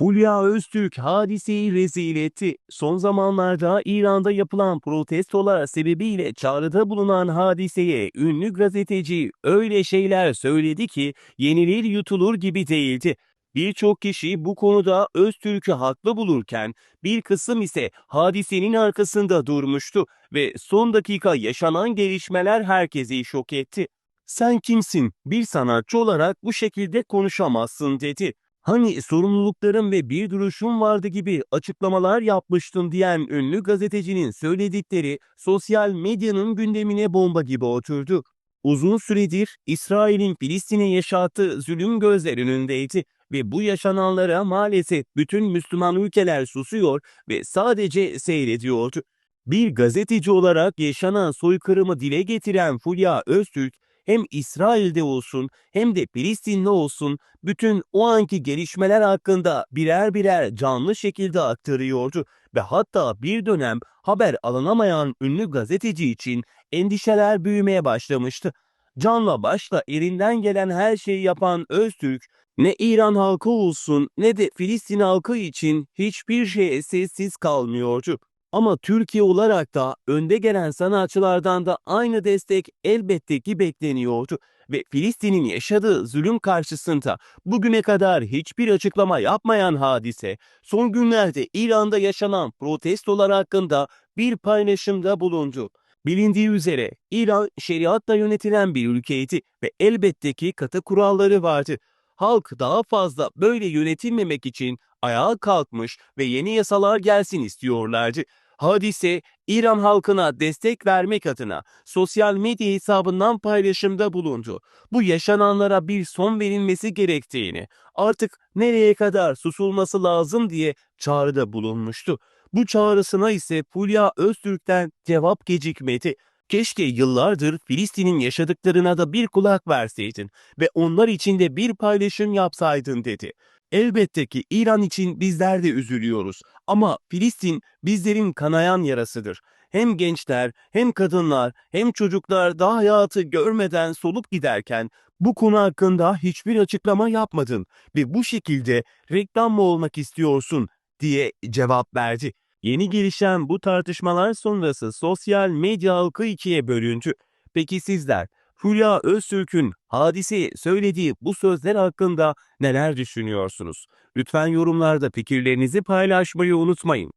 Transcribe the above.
Fulya Öztürk hadiseyi rezil etti. Son zamanlarda İran'da yapılan protestolar sebebiyle çağrıda bulunan hadiseye ünlü gazeteci öyle şeyler söyledi ki yenilir yutulur gibi değildi. Birçok kişi bu konuda Öztürk'ü haklı bulurken bir kısım ise hadisenin arkasında durmuştu ve son dakika yaşanan gelişmeler herkesi şok etti. Sen kimsin? Bir sanatçı olarak bu şekilde konuşamazsın dedi. Hani sorumluluklarım ve bir duruşum vardı gibi açıklamalar yapmıştın diyen ünlü gazetecinin söyledikleri sosyal medyanın gündemine bomba gibi oturdu. Uzun süredir İsrail'in Filistin'e yaşattığı zulüm gözler önündeydi ve bu yaşananlara maalesef bütün Müslüman ülkeler susuyor ve sadece seyrediyordu. Bir gazeteci olarak yaşanan soykırımı dile getiren Fulya Öztürk, hem İsrail'de olsun hem de Filistin'de olsun bütün o anki gelişmeler hakkında birer birer canlı şekilde aktarıyordu ve hatta bir dönem haber alınamayan ünlü gazeteci için endişeler büyümeye başlamıştı. Canla başla elinden gelen her şeyi yapan Öztürk, ne İran halkı olsun ne de Filistin halkı için hiçbir şeye sessiz kalmıyordu. Ama Türkiye olarak da önde gelen sanatçılardan da aynı destek elbette ki bekleniyordu ve Filistin'in yaşadığı zulüm karşısında bugüne kadar hiçbir açıklama yapmayan hadise, son günlerde İran'da yaşanan protestolar hakkında bir paylaşımda bulundu. Bilindiği üzere İran şeriatla yönetilen bir ülkeydi ve elbette ki katı kuralları vardı. Halk daha fazla böyle yönetilmemek için ayağa kalkmış ve yeni yasalar gelsin istiyorlardı. Hadise, İran halkına destek vermek adına sosyal medya hesabından paylaşımda bulundu. Bu yaşananlara bir son verilmesi gerektiğini, artık nereye kadar susulması lazım diye çağrıda bulunmuştu. Bu çağrısına ise Fulya Öztürk'ten cevap gecikmedi. Keşke yıllardır Filistin'in yaşadıklarına da bir kulak verseydin ve onlar için de bir paylaşım yapsaydın dedi. Elbette ki İran için bizler de üzülüyoruz ama Filistin bizlerin kanayan yarasıdır. Hem gençler, hem kadınlar, hem çocuklar daha hayatı görmeden solup giderken bu konu hakkında hiçbir açıklama yapmadın ve bu şekilde reklam mı olmak istiyorsun diye cevap verdi. Yeni gelişen bu tartışmalar sonrası sosyal medya halkı ikiye bölündü. Peki sizler Fulya Öztürk'ün hadiseye söylediği bu sözler hakkında neler düşünüyorsunuz? Lütfen yorumlarda fikirlerinizi paylaşmayı unutmayın.